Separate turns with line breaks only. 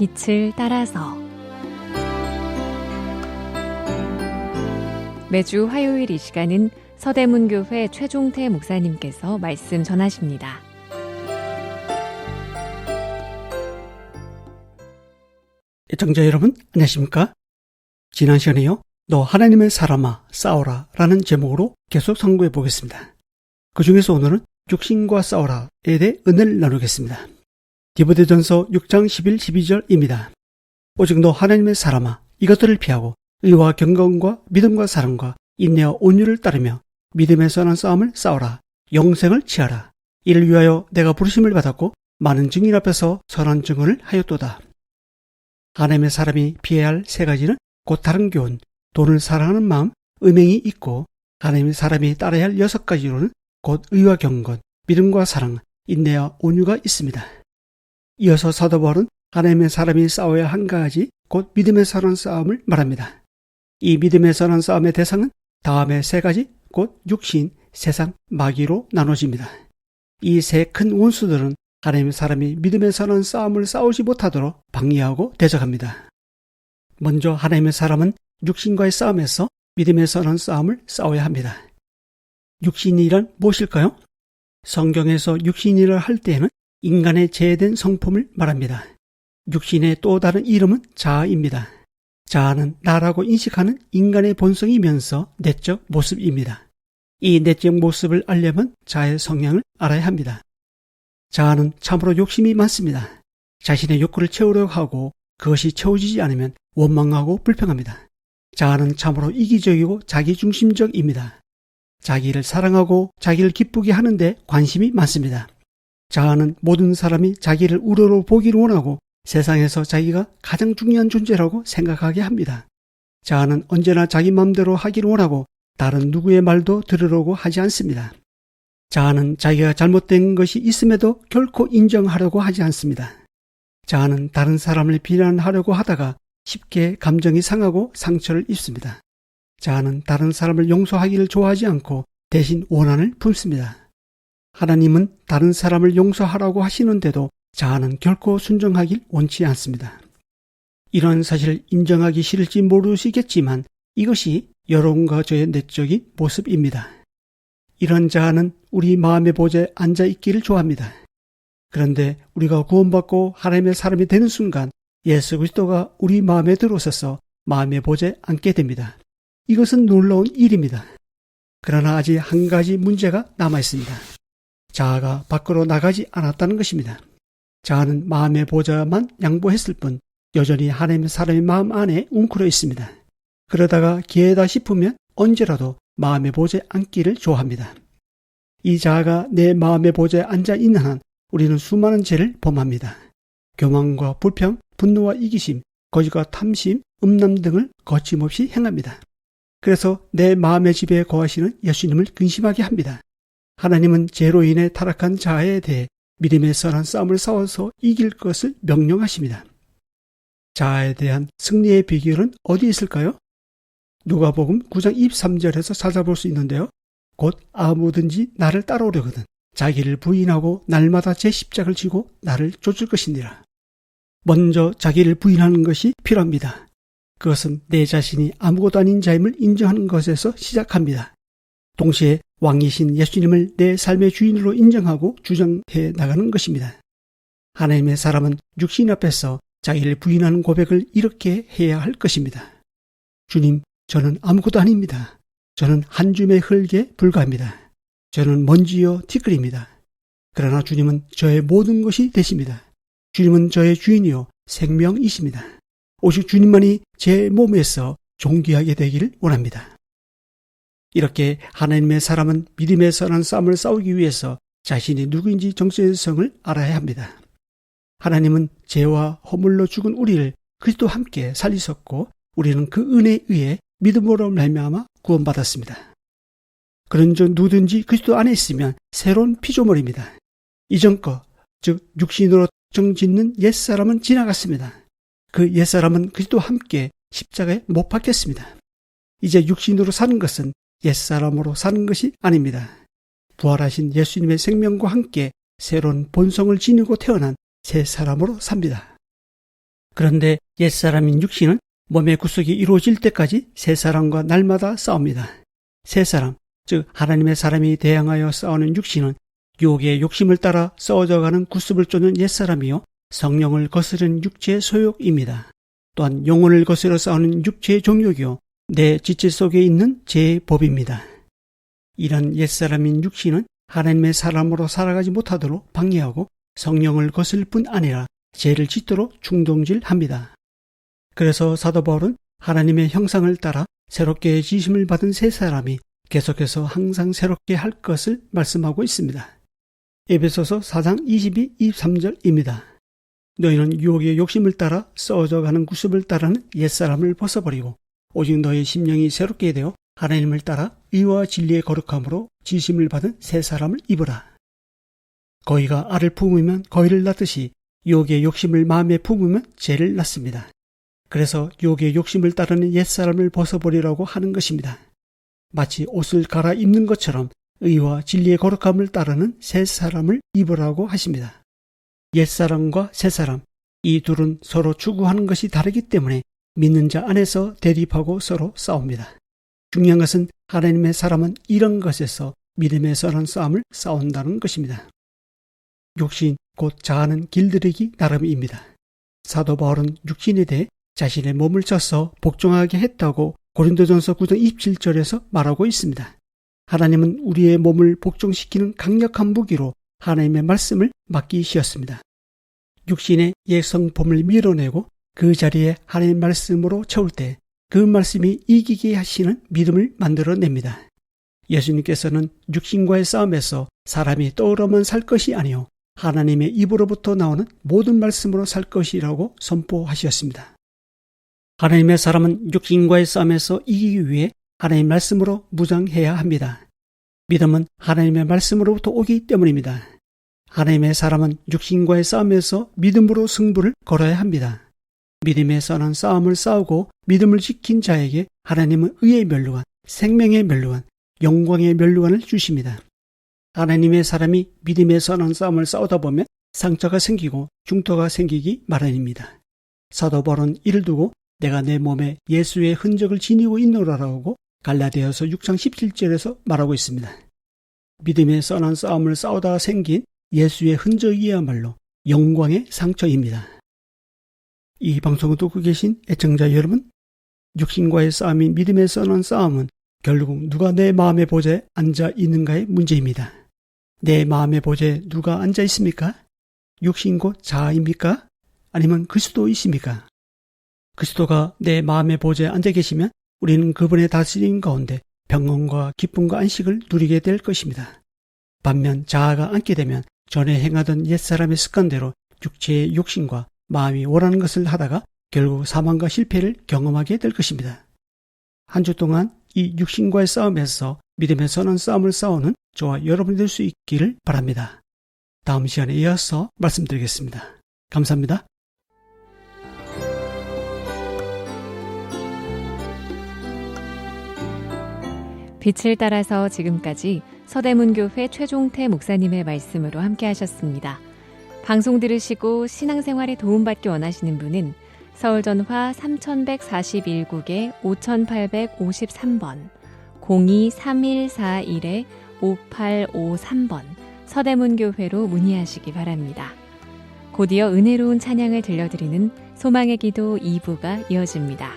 빛을 따라서 매주 화요일 이 시간은 서대문교회 최종태 목사님께서 말씀 전하십니다.
애청자 여러분, 안녕하십니까? 지난 시간에요, 너 하나님의 사람아, 싸워라 라는 제목으로 계속 선고해 보겠습니다. 그 중에서 오늘은 육신과 싸워라에 대해 은혜를 나누겠습니다. 디보데전서 6장 11, 12절입니다. 오직 너 하나님의 사람아, 이것들을 피하고 의와 경건과 믿음과 사랑과 인내와 온유를 따르며 믿음에 선한 싸움을 싸워라. 영생을 취하라. 이를 위하여 내가 부르심을 받았고 많은 증인 앞에서 선한 증언을 하였도다. 하나님의 사람이 피해야 할 세 가지는 곧 다른 교훈, 돈을 사랑하는 마음, 음행이 있고 하나님의 사람이 따라야 할 여섯 가지로는 곧 의와 경건, 믿음과 사랑, 인내와 온유가 있습니다. 이어서 사도 바울은 하나님의 사람이 싸워야 한 가지, 곧 믿음의 선한 싸움을 말합니다. 이 믿음의 선한 싸움의 대상은 다음의 세 가지, 곧 육신, 세상, 마귀로 나눠집니다. 이 세 큰 원수들은 하나님의 사람이 믿음의 선한 싸움을 싸우지 못하도록 방해하고 대적합니다. 먼저 하나님의 사람은 육신과의 싸움에서 믿음의 선한 싸움을 싸워야 합니다. 육신이란 무엇일까요? 성경에서 육신이라 할 때에는 인간의 제된 성품을 말합니다. 육신의 또 다른 이름은 자아입니다. 자아는 나라고 인식하는 인간의 본성이면서 내적 모습입니다. 이 내적 모습을 알려면 자아의 성향을 알아야 합니다. 자아는 참으로 욕심이 많습니다. 자신의 욕구를 채우려고 하고 그것이 채워지지 않으면 원망하고 불평합니다. 자아는 참으로 이기적이고 자기중심적입니다. 자기를 사랑하고 자기를 기쁘게 하는데 관심이 많습니다. 자아는 모든 사람이 자기를 우러러 보기를 원하고 세상에서 자기가 가장 중요한 존재라고 생각하게 합니다. 자아는 언제나 자기 마음대로 하기를 원하고 다른 누구의 말도 들으려고 하지 않습니다. 자아는 자기가 잘못된 것이 있음에도 결코 인정하려고 하지 않습니다. 자아는 다른 사람을 비난하려고 하다가 쉽게 감정이 상하고 상처를 입습니다. 자아는 다른 사람을 용서하기를 좋아하지 않고 대신 원한을 품습니다. 하나님은 다른 사람을 용서하라고 하시는데도 자아는 결코 순종하길 원치 않습니다. 이런 사실을 인정하기 싫을지 모르시겠지만 이것이 여러분과 저의 내적인 모습입니다. 이런 자아는 우리 마음의 보좌에 앉아 있기를 좋아합니다. 그런데 우리가 구원받고 하나님의 사람이 되는 순간 예수 그리스도가 우리 마음에 들어오셔서 마음의 보좌에 앉게 됩니다. 이것은 놀라운 일입니다. 그러나 아직 한 가지 문제가 남아 있습니다. 자아가 밖으로 나가지 않았다는 것입니다. 자아는 마음의 보좌만 양보했을 뿐 여전히 하나님의 사람의 마음 안에 웅크려 있습니다. 그러다가 기회다 싶으면 언제라도 마음의 보좌에 앉기를 좋아합니다. 이 자아가 내 마음의 보좌에 앉아 있는 한 우리는 수많은 죄를 범합니다. 교만과 불평, 분노와 이기심, 거짓과 탐심, 음란 등을 거침없이 행합니다. 그래서 내 마음의 집에 거하시는 예수님을 근심하게 합니다. 하나님은 죄로 인해 타락한 자아에 대해 믿음의 선한 싸움을 싸워서 이길 것을 명령하십니다. 자아에 대한 승리의 비결은 어디 있을까요? 누가복음 9장 23절에서 찾아볼 수 있는데요. 곧 아무든지 나를 따라오려거든 자기를 부인하고 날마다 제 십자를 지고 나를 쫓을 것이니라. 먼저 자기를 부인하는 것이 필요합니다. 그것은 내 자신이 아무것도 아닌 자임을 인정하는 것에서 시작합니다. 동시에 왕이신 예수님을 내 삶의 주인으로 인정하고 주장해 나가는 것입니다. 하나님의 사람은 육신 앞에서 자기를 부인하는 고백을 이렇게 해야 할 것입니다. 주님, 저는 아무것도 아닙니다. 저는 한 줌의 흙에 불과합니다. 저는 먼지요 티끌입니다. 그러나 주님은 저의 모든 것이 되십니다. 주님은 저의 주인이요 생명이십니다. 오직 주님만이 제 몸에서 존귀하게 되기를 원합니다. 이렇게 하나님의 사람은 믿음의 선한 싸움을 싸우기 위해서 자신이 누구인지 정체성을 알아야 합니다. 하나님은 죄와 허물로 죽은 우리를 그리스도와 함께 살리셨고 우리는 그 은혜에 의해 믿음으로 말미암아 구원받았습니다. 그런 즉 누구든지 그리스도 안에 있으면 새로운 피조물입니다. 이전 것, 즉 육신으로 정짓는 옛사람은 지나갔습니다. 그 옛사람은 그리스도와 함께 십자가에 못 박혔습니다. 이제 육신으로 사는 것은 옛사람으로 사는 것이 아닙니다. 부활하신 예수님의 생명과 함께 새로운 본성을 지니고 태어난 새 사람으로 삽니다. 그런데 옛사람인 육신은 몸의 구속이 이루어질 때까지 새 사람과 날마다 싸웁니다. 새 사람, 즉 하나님의 사람이 대항하여 싸우는 육신은 유혹의 욕심을 따라 썩어져가는 구습을 쫓는 옛사람이요 성령을 거스르는 육체의 소욕입니다. 또한 영혼을 거스려 싸우는 육체의 종욕이요 내 지체 속에 있는 제 법입니다. 이런 옛사람인 육신은 하나님의 사람으로 살아가지 못하도록 방해하고 성령을 거슬 뿐 아니라 죄를 짓도록 충동질합니다. 그래서 사도 바울은 하나님의 형상을 따라 새롭게 지심을 받은 새 사람이 계속해서 항상 새롭게 할 것을 말씀하고 있습니다. 에베소서 4장 22, 23절입니다. 너희는 유혹의 욕심을 따라 썩어져 가는 구습을 따르는 옛사람을 벗어버리고 오직 너희 심령이 새롭게 되어 하나님을 따라 의와 진리의 거룩함으로 지심을 받은 새 사람을 입으라. 거위가 알을 품으면 거위를 낳듯이 유혹의 욕심을 마음에 품으면 죄를 낳습니다. 그래서 유혹의 욕심을 따르는 옛사람을 벗어버리라고 하는 것입니다. 마치 옷을 갈아입는 것처럼 의와 진리의 거룩함을 따르는 새 사람을 입으라고 하십니다. 옛사람과 새 사람, 이 둘은 서로 추구하는 것이 다르기 때문에 믿는 자 안에서 대립하고 서로 싸웁니다. 중요한 것은 하나님의 사람은 이런 것에서 믿음의 선한 싸움을 싸운다는 것입니다. 육신 곧 자아는 길들이기 나름입니다. 사도 바울은 육신에 대해 자신의 몸을 쳐서 복종하게 했다고 고린도전서 9장 27절에서 말하고 있습니다. 하나님은 우리의 몸을 복종시키는 강력한 무기로 하나님의 말씀을 맡기시었습니다. 육신의 예성품을 밀어내고 그 자리에 하나님 말씀으로 채울 때 그 말씀이 이기게 하시는 믿음을 만들어냅니다. 예수님께서는 육신과의 싸움에서 사람이 떠오르면 살 것이 아니요 하나님의 입으로부터 나오는 모든 말씀으로 살 것이라고 선포하셨습니다. 하나님의 사람은 육신과의 싸움에서 이기기 위해 하나님의 말씀으로 무장해야 합니다. 믿음은 하나님의 말씀으로부터 오기 때문입니다. 하나님의 사람은 육신과의 싸움에서 믿음으로 승부를 걸어야 합니다. 믿음의 선한 싸움을 싸우고 믿음을 지킨 자에게 하나님은 의의 멸류관, 생명의 멸류관, 영광의 멸류관을 주십니다. 하나님의 사람이 믿음의 선한 싸움을 싸우다 보면 상처가 생기고 중토가 생기기 마련입니다. 사도 바울은 이를 두고 내가 내 몸에 예수의 흔적을 지니고 있노라라고 갈라디아서 6장 17절에서 말하고 있습니다. 믿음의 선한 싸움을 싸우다가 생긴 예수의 흔적이야말로 영광의 상처입니다. 이 방송을 듣고 계신 애청자 여러분, 육신과의 싸움인 믿음의 선한 싸움은 결국 누가 내 마음의 보좌에 앉아 있는가의 문제입니다. 내 마음의 보좌에 누가 앉아 있습니까? 육신 곧 자아입니까? 아니면 그리스도이십니까? 그리스도가 내 마음의 보좌에 앉아 계시면 우리는 그분의 다스림 가운데 평온과 기쁨과 안식을 누리게 될 것입니다. 반면 자아가 앉게 되면 전에 행하던 옛사람의 습관대로 육체의 욕심과 마음이 원하는 것을 하다가 결국 사망과 실패를 경험하게 될 것입니다. 한 주 동안 이 육신과의 싸움에서 믿음의 선한 싸움을 싸우는 저와 여러분이 될 수 있기를 바랍니다. 다음 시간에 이어서 말씀드리겠습니다. 감사합니다.
빛을 따라서 지금까지 서대문교회 최종태 목사님의 말씀으로 함께 하셨습니다. 방송 들으시고 신앙생활에 도움받기 원하시는 분은 서울전화 3141국에 5853번 023141-5853번 서대문교회로 문의하시기 바랍니다. 곧이어 은혜로운 찬양을 들려드리는 소망의 기도 2부가 이어집니다.